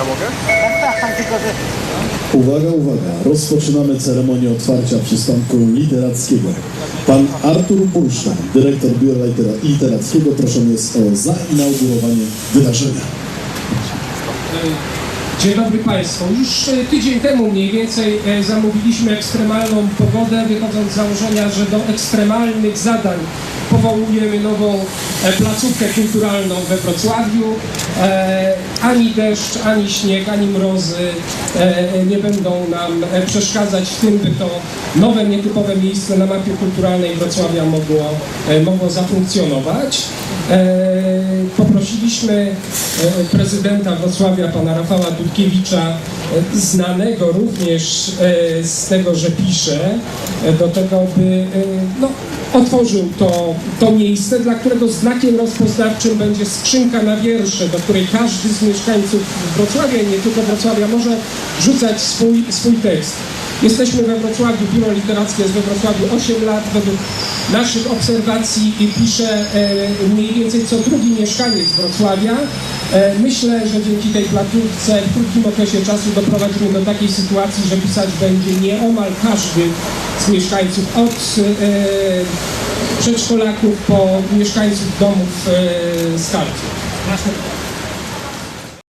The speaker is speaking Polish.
Ja mogę? Uwaga, uwaga, rozpoczynamy ceremonię otwarcia przystanku literackiego. Pan Artur Bursztyn, dyrektor Biura Litera- Literackiego, proszony jest o zainaugurowanie wydarzenia. Dzień dobry Państwu. Już e, tydzień temu mniej więcej e, zamówiliśmy ekstremalną pogodę, wychodząc z założenia, że do ekstremalnych zadań powołujemy nową e, placówkę kulturalną we Wrocławiu. E, Ani deszcz, ani śnieg, ani mrozy e, nie będą nam przeszkadzać w tym, by to nowe, nietypowe miejsce na mapie kulturalnej Wrocławia mogło, mogło zafunkcjonować. Poprosiliśmy prezydenta Wrocławia, pana Rafała Dudkiewicza, znanego również z tego, że pisze, do tego, by no, otworzył to, to miejsce, dla którego znakiem rozpoznawczym będzie skrzynka na wiersze, do której każdy z mieszkańców Wrocławia nie tylko Wrocławia może rzucać swój, swój tekst. Jesteśmy we Wrocławiu, biuro literackie jest we Wrocławiu 8 lat. Według naszych obserwacji pisze e, mniej więcej co drugi mieszkaniec Wrocławia. E, myślę, że dzięki tej placówce w krótkim okresie czasu doprowadzimy do takiej sytuacji, że pisać będzie nieomal każdy z mieszkańców od e, przedszkolaków po mieszkańców domów e, skarbców.